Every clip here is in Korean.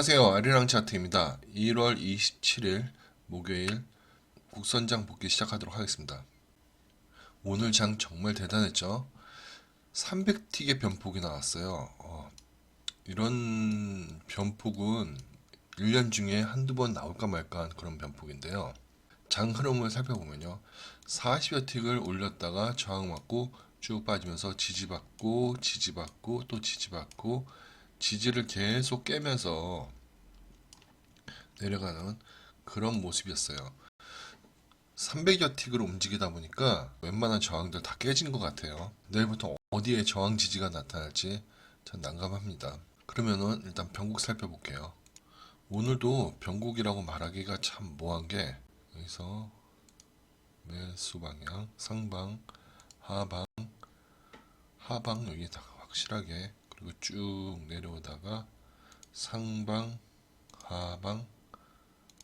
안녕하세요. 아리랑 차트입니다. 1월 27일 목요일 국선장 복귀 시작하도록 하겠습니다. 오늘 장 정말 대단했죠? 300틱의 변폭이 나왔어요. 어, 이런 변폭은 1년 중에 한두 번 나올까 말까 한 그런 변폭인데요. 장 흐름을 살펴보면요. 40여 틱을 올렸다가 저항 맞고 쭉 빠지면서 지지받고 지지받고 또 지지받고 지지를 계속 깨면서 내려가는 그런 모습이었어요. 300여 틱으로 움직이다 보니까 웬만한 저항들 다 깨진 것 같아요. 내일부터 어디에 저항 지지가 나타날지 전 난감합니다. 그러면은 일단 변곡 살펴볼게요. 오늘도 변곡이라고 말하기가 참 모한 게 여기서 매수 방향, 상방, 하방, 하방 여기 다 확실하게 그리고 쭉 내려오다가 상방, 하방,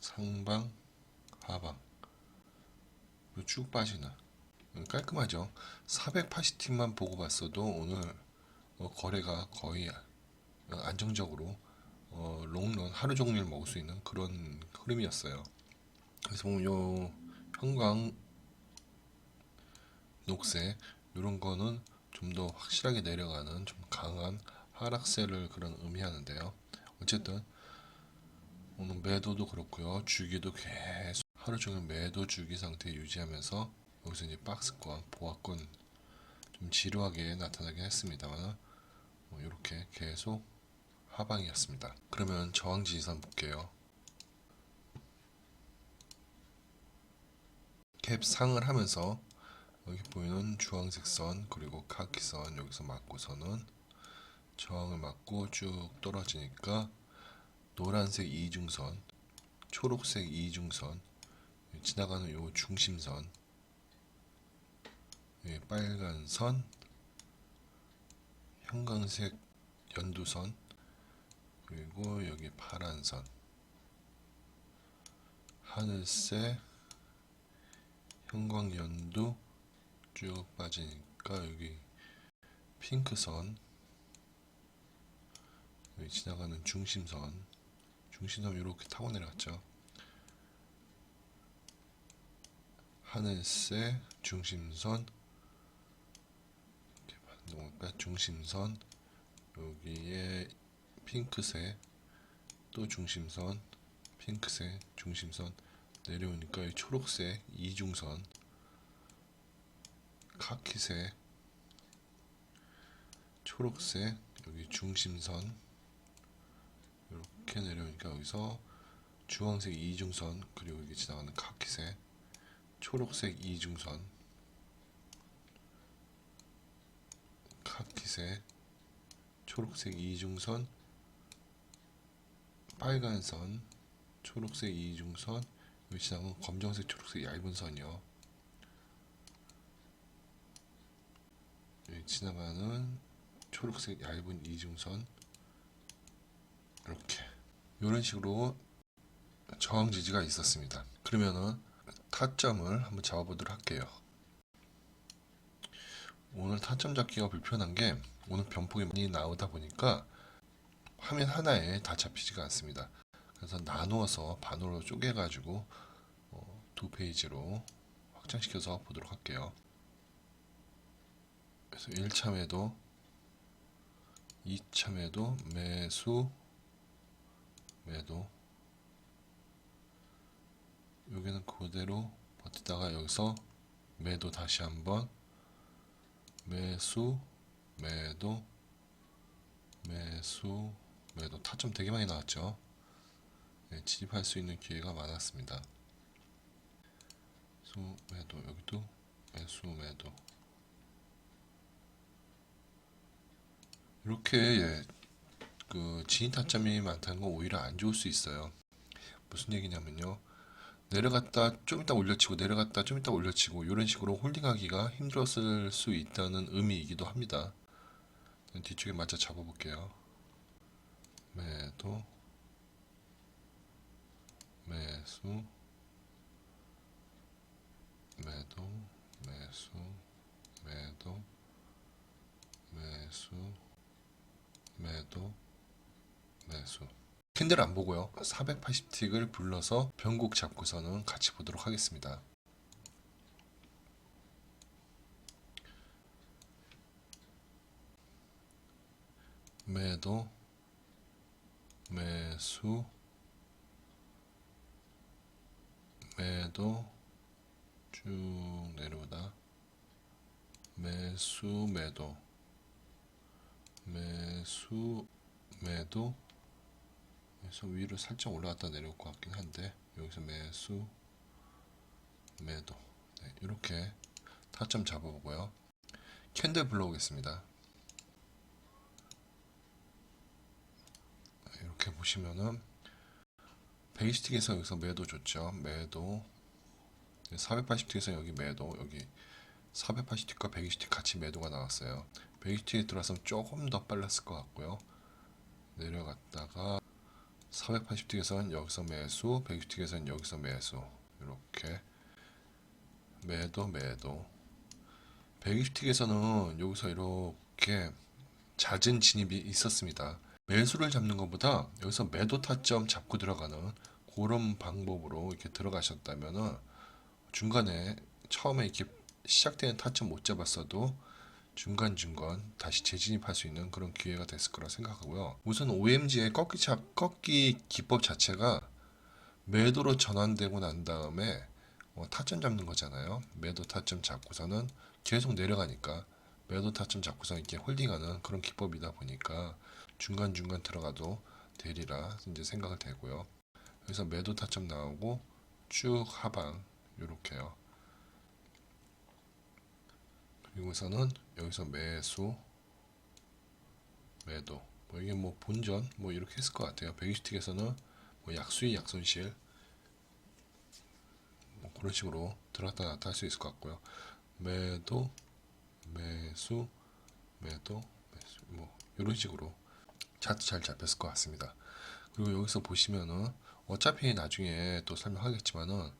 상방, 하방 쭉 빠지는 깔끔하죠. 480틱만 보고 봤어도 오늘 어, 거래가 거의 어, 안정적으로 어, 롱런 하루 종일 먹을 수 있는 그런 흐름이었어요. 그래서 보면 요 형광 녹색 이런 거는 좀 더 확실하게 내려가는 좀 강한 하락세를 그런 의미하는데요. 어쨌든 오늘 매도도 그렇고요. 주기도 계속 하루 종일 매도 주기 상태 유지하면서 여기서 이제 박스권, 보합권 좀 지루하게 나타나긴 했습니다만 이렇게 계속 하방이었습니다. 그러면 저항 지지선 볼게요. 캡 상을 하면서 여기 보이는 주황색 선 그리고 카키 선 여기서 맞고서는 저항을 맞고 쭉 떨어지니까 노란색 이중선 초록색 이중선 지나가는 요 중심선 예, 빨간 선 형광색 연두선 그리고 여기 파란 선. 하늘색 형광연두 쭉 빠지니까 여기 핑크선 여기 지나가는 중심선 중심선 이렇게 타고 내려갔죠. 하늘색 중심선 이렇게 반동할까? 중심선 여기에 핑크색 또 중심선 핑크색 중심선 내려오니까 이 초록색 이중선 카키색 초록색 여기 중심선 이렇게 내려오니까 여기서 주황색 이중선 그리고 여기 지나가는 카키색 초록색 이중선 카키색 초록색 이중선 빨간 선 초록색 이중선 여기 지나가는 검정색 초록색 얇은 선이요 여기 지나가는 초록색 얇은 이중선 이렇게 이런 식으로 저항 지지가 있었습니다. 그러면은 타점을 한번 잡아보도록 할게요. 오늘 타점 잡기가 불편한 게 오늘 변폭이 많이 나오다 보니까 화면 하나에 다 잡히지가 않습니다. 그래서 나누어서 반으로 쪼개가지고 어, 두 페이지로 확장시켜서 보도록 할게요. 그래서 1차 매도, 2차 매도, 매수, 매도. 여기는 그대로 버티다가 여기서 매도 다시 한번 매수, 매도, 매수, 매도 타점 되게 많이 나왔죠. 네, 진입할 수 있는 기회가 많았습니다. 수, 매도 여기도 매수, 매도. 이렇게 예, 그 지인 타점이 많다는 건 오히려 안 좋을 수 있어요. 무슨 얘기냐면요. 내려갔다 좀 이따 올려치고 내려갔다 좀 이따 올려치고 이런 식으로 홀딩하기가 힘들었을 수 있다는 의미이기도 합니다. 뒤쪽에 맞춰 잡아볼게요. 매도 매수 매도 매수 매도 매수 매도 매수 캔들 안 보고요. 480틱을 불러서 변곡 잡고서는 같이 보도록 하겠습니다. 매도 매수 매도 쭉 내려오다 매수 매도 매수 매도. 그래서 위로 살짝 올라갔다 내려올 것 같긴 한데 여기서 매수 매도. 네, 이렇게 타점 잡아보고요. 캔들 불러오겠습니다. 네, 이렇게 보시면은 베이스틱에서 여기서 매도 좋죠. 매도. 480틱에서 여기 매도. 여기 480틱과 120틱 같이 매도가 나왔어요 120틱에 들어왔으면 조금 더 빨랐을 것 같고요. 내려갔다가 480틱에서는 여기서 매수 120틱에서는 여기서 매수. 이렇게 매도 매도. 120틱에서는 여기서 이렇게 잦은 진입이 있었습니다. 매수를 잡는 것보다 여기서 매도 타점 잡고 들어가는 그런 방법으로 이렇게 들어가셨다면은 중간에 처음에 이렇게 시작되는 타점 못 잡았어도 중간중간 다시 재진입할 수 있는 그런 기회가 됐을 거라 생각하고요. 우선 OMG의 꺾기, 차, 꺾기 기법 자체가 매도로 전환되고 난 다음에 어, 타점 잡는 거잖아요. 매도 타점 잡고서는 계속 내려가니까 매도 타점 잡고서 이렇게 홀딩하는 그런 기법이다 보니까 중간중간 들어가도 되리라 이제 생각을 되고요. 그래서 매도 타점 나오고 쭉 하방 요렇게요. 그리고서는 여기서 매수 매도 뭐 이게 뭐 본전 뭐 이렇게 했을 것 같아요. 120틱에서는 뭐 약수익 약손실 뭐 그런 식으로 들어갔다 할수 있을 것 같고요. 매도 매수 매도 매수 뭐 이런 식으로 차트 잘 잡혔을 것 같습니다. 그리고 여기서 보시면은 어차피 나중에 또 설명하겠지만은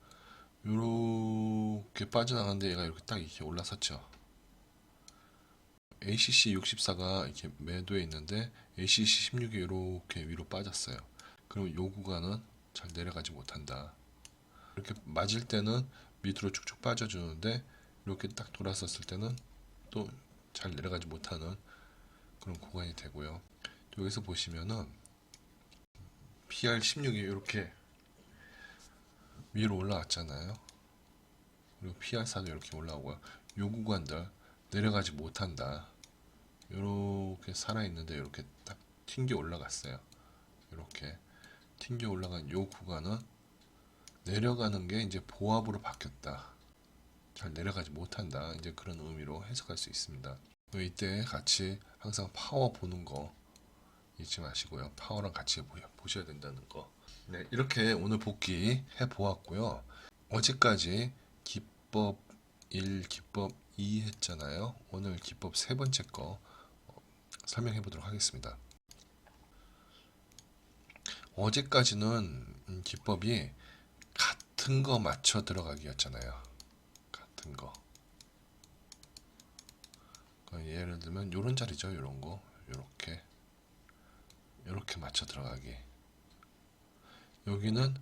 요렇게 빠져나가는데 얘가 이렇게 딱 이렇게 올라섰죠. ACC 64가 이렇게 매도에 있는데 ACC 16이 이렇게 위로 빠졌어요. 그럼 요 구간은 잘 내려가지 못한다. 이렇게 맞을 때는 밑으로 쭉쭉 빠져주는데 이렇게 딱 돌았었을 때는 또 잘 내려가지 못하는 그런 구간이 되고요. 여기서 보시면은 PR 16이 이렇게 위로 올라왔잖아요. 그리고 PR 4도 이렇게 올라오고요. 요 구간들 내려가지 못한다. 이렇게 살아 있는데 이렇게 딱 튕겨 올라갔어요. 이렇게 튕겨 올라간 요 구간은 내려가는 게 이제 보합으로 바뀌었다. 잘 내려가지 못한다. 이제 그런 의미로 해석할 수 있습니다. 이때 같이 항상 파워 보는 거 잊지 마시고요. 파워랑 같이 보- 보셔야 된다는 거. 네, 이렇게 오늘 복귀 해 보았고요. 어제까지 기법 1, 기법 2 했잖아요. 오늘 기법 세 번째 거 어, 설명해 보도록 하겠습니다. 어제까지는 음, 기법이 같은 거 맞춰 들어가기였잖아요. 같은 거. 그러니까 예를 들면 요런 자리죠. 요런 거. 요렇게. 요렇게 맞춰 들어가기. 여기는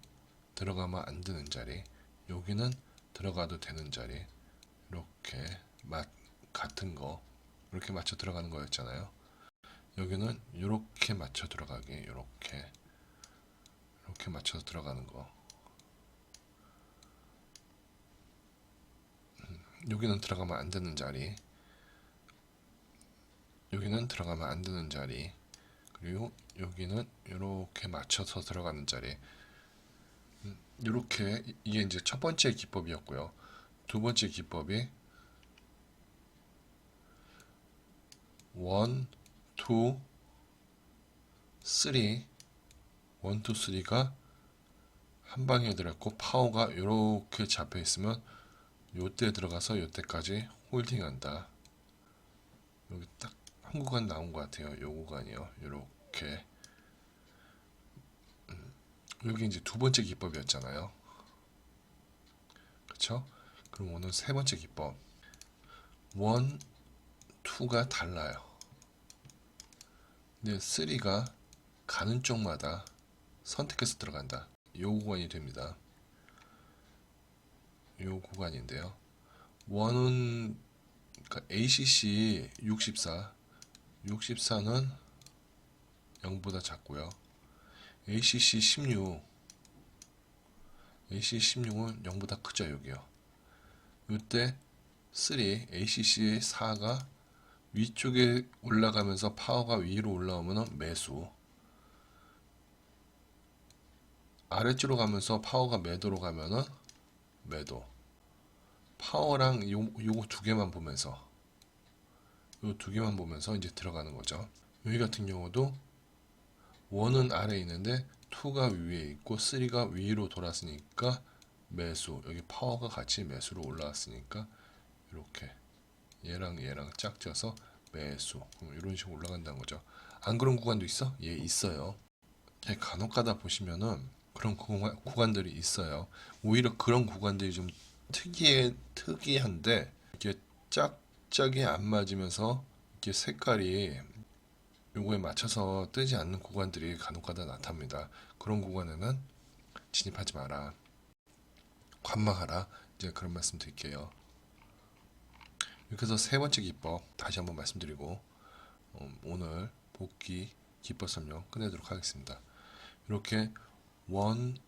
들어가면 안 되는 자리. 여기는 들어가도 되는 자리. 이렇게 맞 같은 거 이렇게 맞춰 들어가는 거였잖아요. 여기는 이렇게 맞춰 들어가기 이렇게 이렇게 맞춰 들어가는 거. 음, 여기는 들어가면 안 되는 자리. 여기는 들어가면 안 되는 자리. 그리고 여기는 이렇게 맞춰서 들어가는 자리. 이렇게 이게 이제 첫 번째 기법이었고요. 두 번째 기법이 원, 투, 쓰리, 원, 투, 쓰리가 한 방에 들었고 파워가 이렇게 잡혀 있으면 요때 들어가서 요때까지 홀딩한다. 여기 딱 한 구간 나온 것 같아요. 요 구간이요. 요렇게 음, 여기 이제 두 번째 기법이었잖아요. 그쵸? 그럼 오늘 세 번째 기법. 원, 투가 달라요. 근데 쓰리가 가는 쪽마다 선택해서 들어간다. 요 구간이 됩니다. 요 구간인데요. 원은 그러니까 ACC 64 64는 0보다 작고요. ACC 16 ACC 16은 0보다 크죠, 여기요. 이때 3 ACC 4가 위쪽에 올라가면서 파워가 위로 올라오면 매수. 아래쪽으로 가면서 파워가 매도로 가면은 매도. 파워랑 요, 요거 두 개만 보면서 요 두 개만 보면서 이제 들어가는 거죠. 여기 같은 경우도 원은 아래에 있는데 2가 위에 있고 3가 위로 돌았으니까 매수 여기 파워가 같이 매수로 올라왔으니까 이렇게 얘랑 얘랑 짝져서 매수 그럼 이런 식으로 올라간다는 거죠 안 그런 구간도 있어? 예 있어요 예, 간혹 가다 보시면은 그런 구간, 구간들이 있어요 오히려 그런 구간들이 좀 특이해 특이한데 이게 짝짝이 안 맞으면서 이게 색깔이 요거에 맞춰서 뜨지 않는 구간들이 간혹 가다 나타납니다. 그런 구간에는 진입하지 마라. 관망하라. 이제 그런 말씀 드릴게요. 해서 세 번째 기법 다시 한번 말씀드리고 음, 오늘 복귀 기법 설명 끝내도록 하겠습니다. 이렇게 원,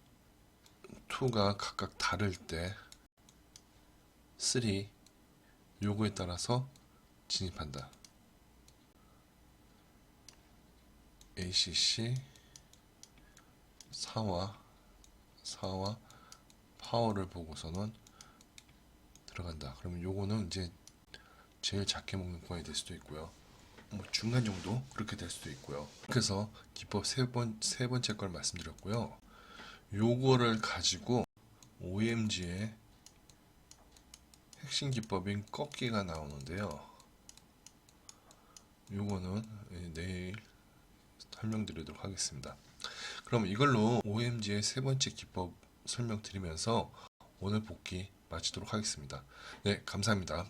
투가 각각 다를 때 쓰리 요거에 따라서 진입한다. ACC 4와 4와 파워를 보고서는 들어간다. 그러면 요거는 이제 제일 작게 먹는 구간이 될 수도 있고요. 뭐 중간 정도 그렇게 될 수도 있고요. 그래서 기법 세 번 세 번째 걸 말씀드렸고요. 요거를 가지고 OMG의 핵심 기법인 꺾기가 나오는데요. 요거는 내일 설명드리도록 하겠습니다. 그럼 이걸로 OMG의 세 번째 기법 설명드리면서 오늘 복귀 마치도록 하겠습니다. 네, 감사합니다.